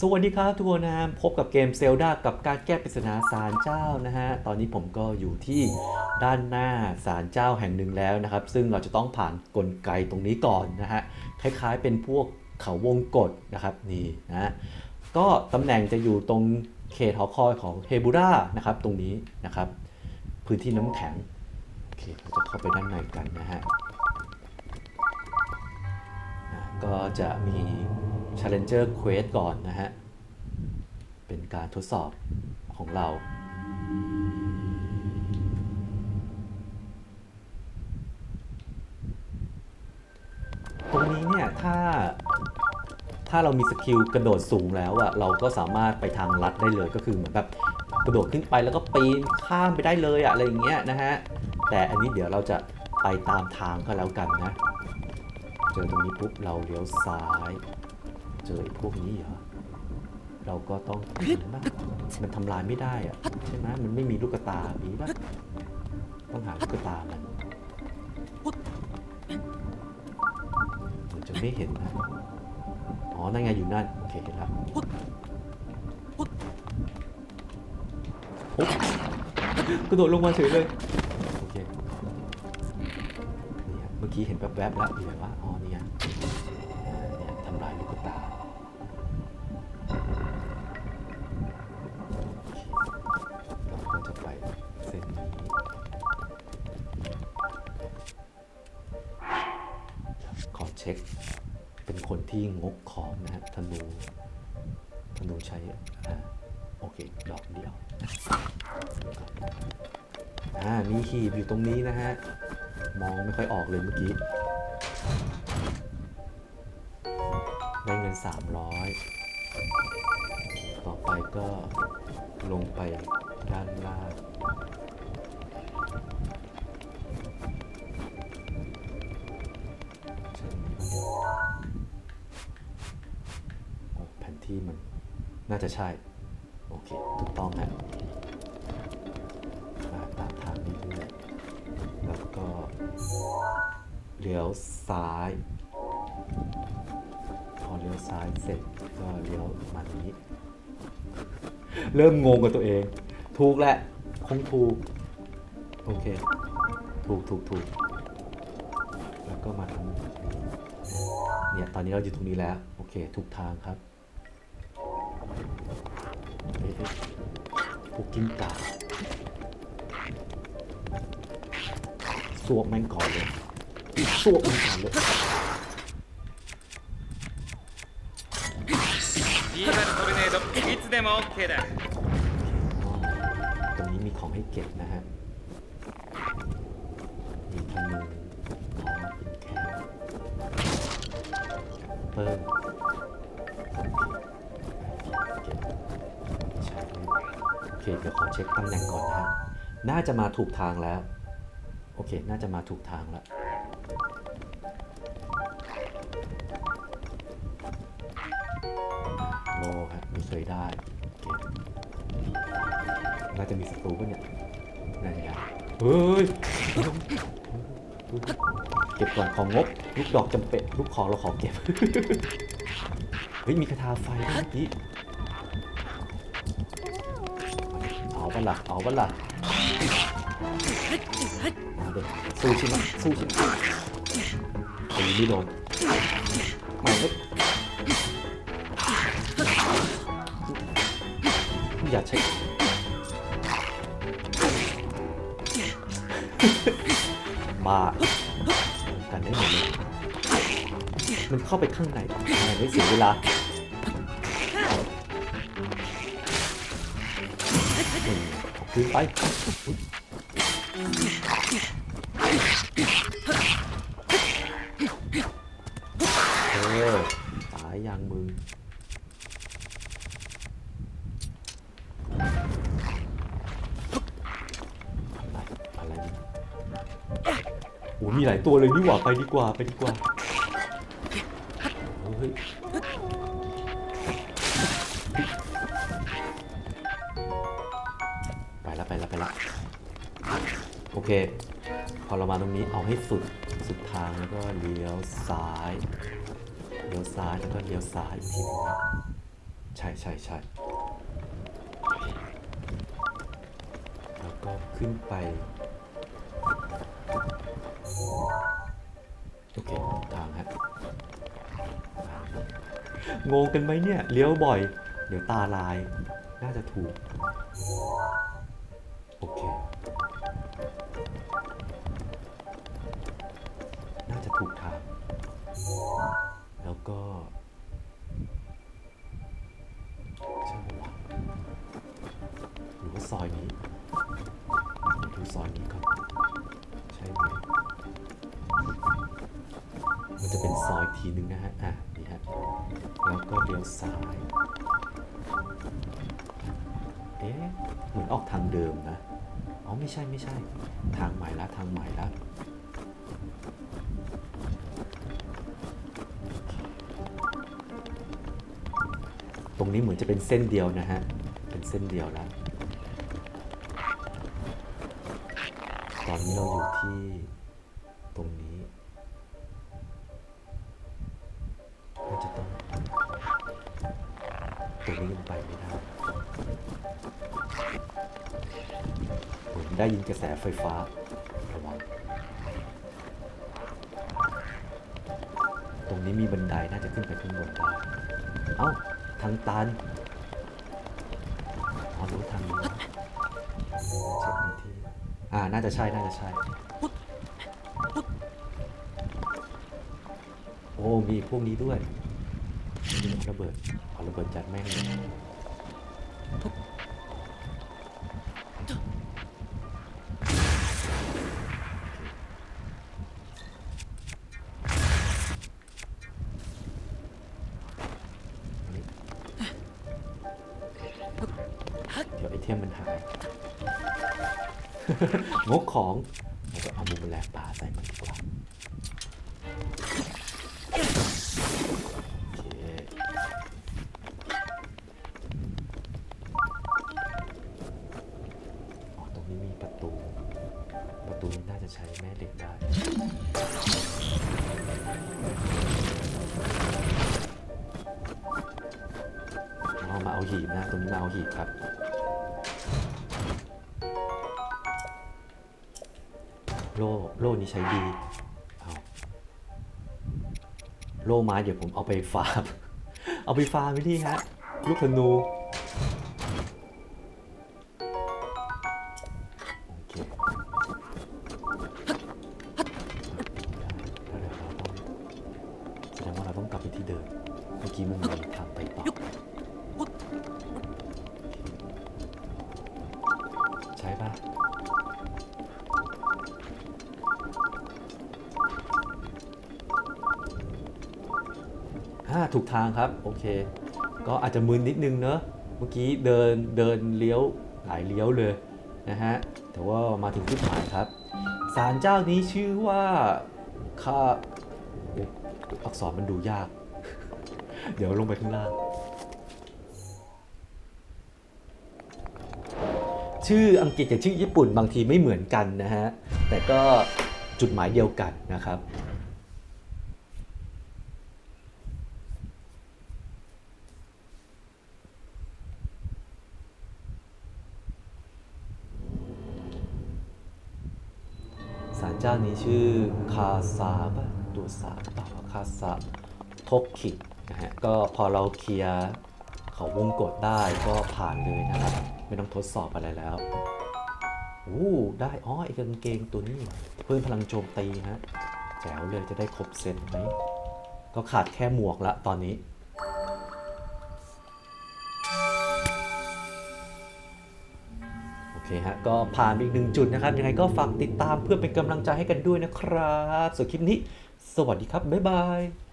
สวัสดีครับทุกคนนะพบกับเกมเซลดากับการแก้ปริศนาศาลเจ้านะฮะ ตอนนี้ผมก็อยู่ที่ด้านหน้าศาลเจ้าแห่งหนึ่งแล้วนะครับ ซึ่งเราจะต้องผ่านกลไกตรงนี้ก่อนนะฮะ คล้ายๆเป็นพวกเขาวงกฏนะครับนี่นะก็ตำแหน่งจะอยู่ตรงเขตหอคอยของเฮบูรานะครับตรงนี้นะครับ พื้นที่น้ำแข็งโอเคเราจะเข้าไปด้านในกันนะฮะก็จะมี Challenger Quest ก่อนนะฮะ เป็นการทดสอบของเรา ตรงนี้เนี่ย ถ้า ถ้าเรามีสกิลกระโดดสูงแล้วอะเราก็สามารถไปทางลัดได้เลยก็คือเหมือนแบบกระโดดขึ้นไปแล้วก็ปีนข้ามไปได้เลยอะอะไรอย่างเงี้ยนะฮะ แต่อันนี้เดี๋ยวเราจะไปตามทางก็แล้วกันนะ เจอตรงนี้ปุ๊บเราเลี้ยวซ้าย เจอพวกนี้เหรอเราก็ต้องเห็นะมันทำลายไม่ได้อะใช่ไหมมันไม่มีลูกตามีปะต้องหาลูกตามันมันจะไม่เห็นนะอ๋อนั่นไงอยู่นั่นโอเคเห็นแล้วกระโดดลงมาเฉยเลยโอเคเนี่เมื่อกี้เห็นแวบๆแล้วอยู่ไหนวะอ๋อนี่ไง ช็ค เป็นคนที่งกของนะฮะธนูธนูใช้อ่าโอเคดอกเดียวอ่ามีหีบอยู่ตรงนี้นะฮะ มองไม่ค่อยออกเลยเมื่อกี้ ได้เงิน 300 ต่อไปก็ลงไปด้านล่าง น่าจะใช่ โอเค ถูกต้องฮะมาตามทางนี้เรื่อยแล้วก็เลี้ยวซ้าย พอเลี้ยวซ้ายเสร็จก็เลี้ยวมาตรงนี้ เริ่มงงกับตัวเอง ถูกแหละ คงถูก โอเค ถูกถูกถูกแล้วก็มาทางนี้เนี่ย ตอนนี้เราอยู่ตรงนี้แล้ว โอเค ถูกทางครับ กกิ้งก่าสวบแม่งก่อนเลย สวบแม่งก่อนเลย リーガルトルネードいつでも OK だ ตรงนี้มีของให้เก็บนะฮะ มีธนูของอินแคเปิ้ล เคเดี๋ยวขอเช็คตำแหน่งก่อนนะฮะน่าจะมาถูกทางแล้ว โอเค น่าจะมาถูกทางแล้วโลฮะไม่เคยได้เก็บน่าจะมีศัตรูป่ะเนี่ยนั่นไงเฮ้ยเก็บก่อนของงบ ลูกดอกจำเป็น ลูกขอเราขอเก็บ เฮ้ย มีคาถาไฟเมื่อกี้ ล่ะเอาปะล่ะมาเด็กสู้ช่ไหมสู้ช่ไหมตีไม่โดนไม่ก็อย่าใช้มากันได้หมดเลยมันเข้าไปข้างในไม่เสียเวลา มเอาคืนไปเออตายยังมึงอะไรอะไรโอ้มีหลายตัวเลยนี่หว่าไปดีกว่าไปดีกว่า แล้วไปแล้วไปแล้วโอเค พอเรามาตรงนี้เอาให้สุดสุดทางแล้วก็เลี้ยวซ้ายเลี้ยวซ้ายแล้วก็เลี้ยวซ้ายอีกทีหนึงนะใช่ใช่ใช่แล้วก็ขึ้นไปโอเคทางฮะงงกันไหมเนี่ยเลี้ยวบ่อย เดี๋ยวตาลาย น่าจะถูก ก็ใช่ไหมวะหรือว่าซอยนี้ดูซอยนี้ก่อนใช่ไหมมันจะเป็นซอยทีนึงนะฮะ อะ นี่ฮะ แล้วก็เลี้ยวซ้าย เอ๊ะ เหมือนออกทางเดิมนะ อ๋อ ไม่ใช่ไม่ใช่ ทางใหม่ละทางใหม่ละ ตรงนี้เหมือนจะเป็นเส้นเดียวนะฮะ เป็นเส้นเดียวแล้ว ตอนนี้เราอยู่ที่ตรงนี้น่าจะต้องตรงนี้ยังไปไม่ได้เหมือนได้ยินกระแสไฟฟ้าระวังตรงนี้มีบันไดน่าจะขึ้นไปข้างบนได้ เอ้า ทางตันอ๋อรู้ทางนี้เช็คพื้นที่ อ่า น่าจะใช่ น่าจะใช่ โอ้ มีพวกนี้ด้วยมีระเบิดเอาระเบิดจัดแม่งเลย เดี๋ยมมันหายงกของแล้วก็เอามุมแมลงป่าใส่มันดีกว่าโอเคอ๋อตรงนี้มีประตู ประตูนี้น่าจะใช้แม่เหล็กได้เรามาเอาหีบนะ ตรงนี้มาเอาหีบครับ โล่โล่นี้ใช้ดีเอาโล่ไม้เดี๋ยวผมเอาไปฟาร์มเอาไปฟาร์มไปที่ฮะลูกธนูโอเค อ่าถูกทางครับ โอเค ก็อาจจะมึนนิดนึงเนอะเมื่อกี้เดินเดินเลี้ยวหลายเลี้ยวเลยนะฮะ แต่ว่ามาถึงจุดหมายครับศาลเจ้านี้ชื่อว่าข้าอักษรมันดูยาก เดี๋ยวลงไปข้างล่าง ชื่ออังกฤษกับชื่อญี่ปุ่นบางทีไม่เหมือนกันนะฮะ แต่ก็จุดหมายเดียวกันนะครับ เจ้านี้ชื่อคาซาปะตัวสาเปล่าคาซาทกคินะฮะก็พอเราเคลียร์เขาวงกดได้ก็ผ่านเลยนะครับ ไม่ต้องทดสอบอะไรแล้วอู้ได้อ๋อไอ้กางเกงตัวนี้เพิ่มพลังโจมตีฮะแจ๋วเลยจะได้ครบเซตไหมก็ขาดแค่หมวกละตอนนี้ เคฮะ ก็ผ่านไปอีกหนึ่งจุดนะครับ ยังไงก็ฝากติดตามเพื่อเป็นกำลังใจให้กันด้วยนะครับส่วนคลิปนี้ สวัสดีครับ บ๊ายบาย